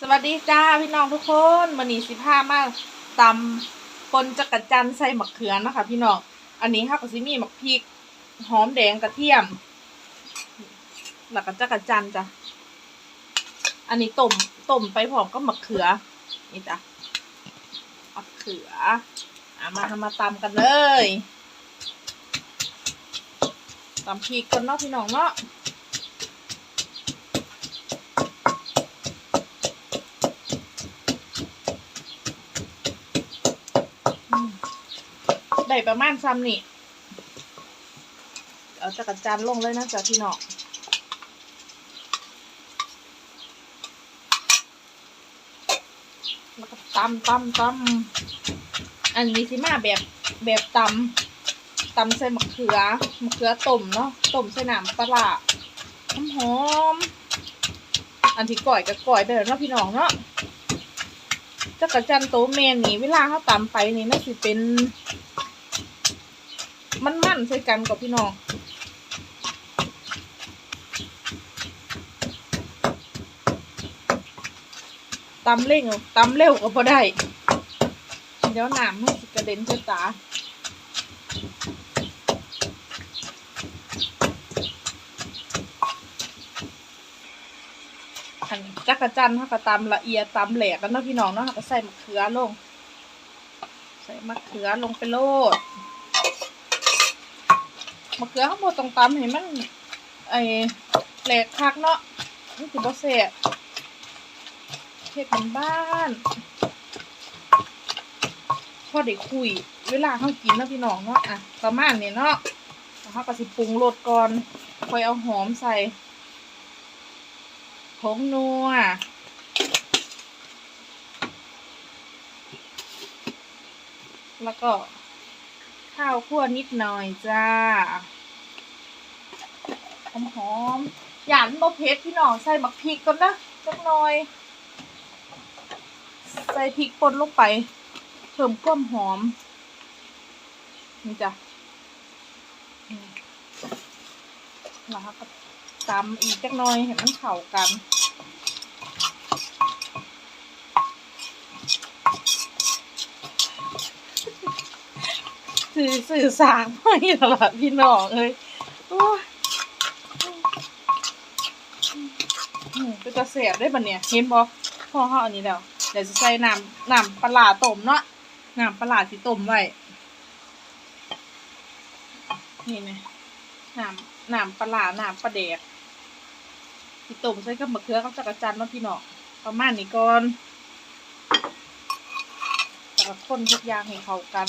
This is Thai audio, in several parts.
สวัสดีจ้าพี่น้องทุกคนมันนี้สิพามาตำปนจักรจันใส่หมะเขือนะคะ พี่น้องอันนี้ค่ะก็สิมีหมะพริก หอมแดงกระเทียมแล้วก็จักรจันจ้ะอันนี้ต้มต้มไปพร้อมก็หมะเขือ นี่จ้ะหมะเขืออะมาทำมาตำกันเลยตำพริกกันเนาะพี่น้องเนาะ ได้ประมาณซ้ำนี่ เอาจักรจันลงเลยนะจ๊ะพี่น้องแล้วก็ตำตำตำอันนี้สิมาแบบแบบตำตำใส่มะเขือมะเขือต้มเนาะต้มใส่น้ำปลาร้าหอม อันที่ก่อยกับก่อยไปแล้วเนาะพี่น้องเนาะจักรจันโตแมนนี่เวลาเขาตำไปนี่มันสิเป็น มันมันใส่กันกับพี่น้องตำเร่งตำเร็วก็พอได้ เดี๋ยวน้ำมันกระเด็นใส่ตาอันจักระจันเขาก็ตำละเอียดตำแหลกกันเนาะพี่น้องเนาะก็ใส่มะเขือลง ใส่มะเขือลงไปโลด มะเขือข้างบนตรงตำเห็นมันไอแหลกคักเนาะนี่คือบอสเซ่เฮ็ดเป็นบ้านพอได้คุย เวลาเขากินเนาะพี่น้องเนาะอะประมาณนี้เนาะแล้วเขาก็สิปรุงรสก่อนคอยเอาหอมใส่ผงนัวแล้วก็ ข้าวคั่วนิดหน่อยจ้าหอมหอมๆหยาดบะเพ็ดพี่น้องใส่บักพริกก่อนนะสักหน่อย ใส่พริกป่นลงไปเพิ่มความหอม นี่จ้ะอืมแล้วก็ตำอีกจักหน่อยให้มันเข้ากัน สื่อสื่อสารไม่ตลอดพี่น้องเลยโอ้ยอืมเป็นกระเสียบได้ปะเนี่ยเห็นบอพ่อเขาอันนี้แล้วเดี๋ยวจะใส่น้ำน้ำปลาร้าต้มเนาะน้ำปลาร้าที่ต้มไว้นี่ไงน้ำน้ำปลาร้าน้ำปลาแดกที่ต้มใส่กับมะเขือกับจักรจันทร์เนาะพี่น้องประมาณนี้ก่อนแล้วก็คนทุกอย่างให้เข้ากัน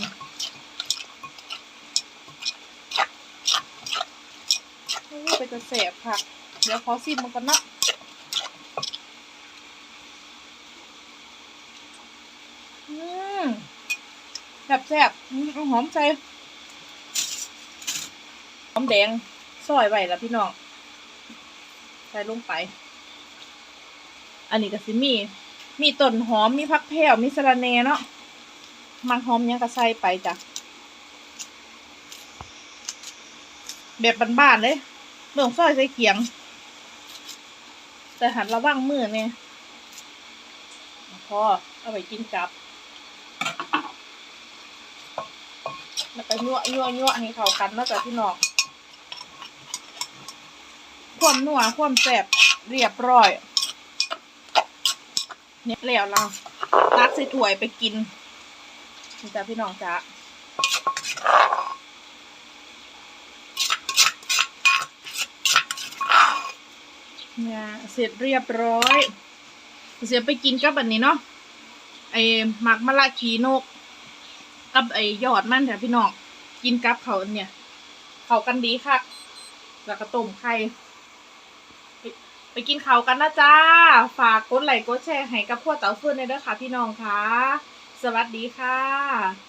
นี่ เป็นกระแสบค่ะ เดี๋ยวขอซิมมันกันเนาะอืมแซ่บแซ่บเอาหอมใส่หอมแดงซอยไว้แล้วพี่น้อง ใส่ลงไป อันนี้ก็สิมี มีต้นหอม มีผักแพรวมีสะระแหน่เนาะ มันหอมยังก็ใส่ไปจ้ะ แบบบ้านๆเลย เรื่องซอยใส่เขียง แต่หันระวังมือเนี่ยพอเอาไปกินกับแล้วก็ยั่วยั่วยั่วให้เข้ากันเนาะจ๊ะพี่น้องความนัวความแซ่บเรียบร้อยเนี่ยแล้วเราตักใส่ถ้วยไปกินนี่จ้ะพี่น้องจ้ะ เนี่ยเสร็จเรียบร้อย เสียไปกินกับอันนี้เนาะไอ้หมักมะละขีนก กับไอ้ยอดมันแต่พี่น้องกินกับเขาเนี่ย เขากันดีค่ะ แล้วก็ต้มไข่ไปไปกินเขากันนะจ้า ฝากกดไลค์กดแชร์ให้กับพวกเต๋าเฟื่อนเลยเด้อค่ะพี่น้องค่ะ สวัสดีค่ะ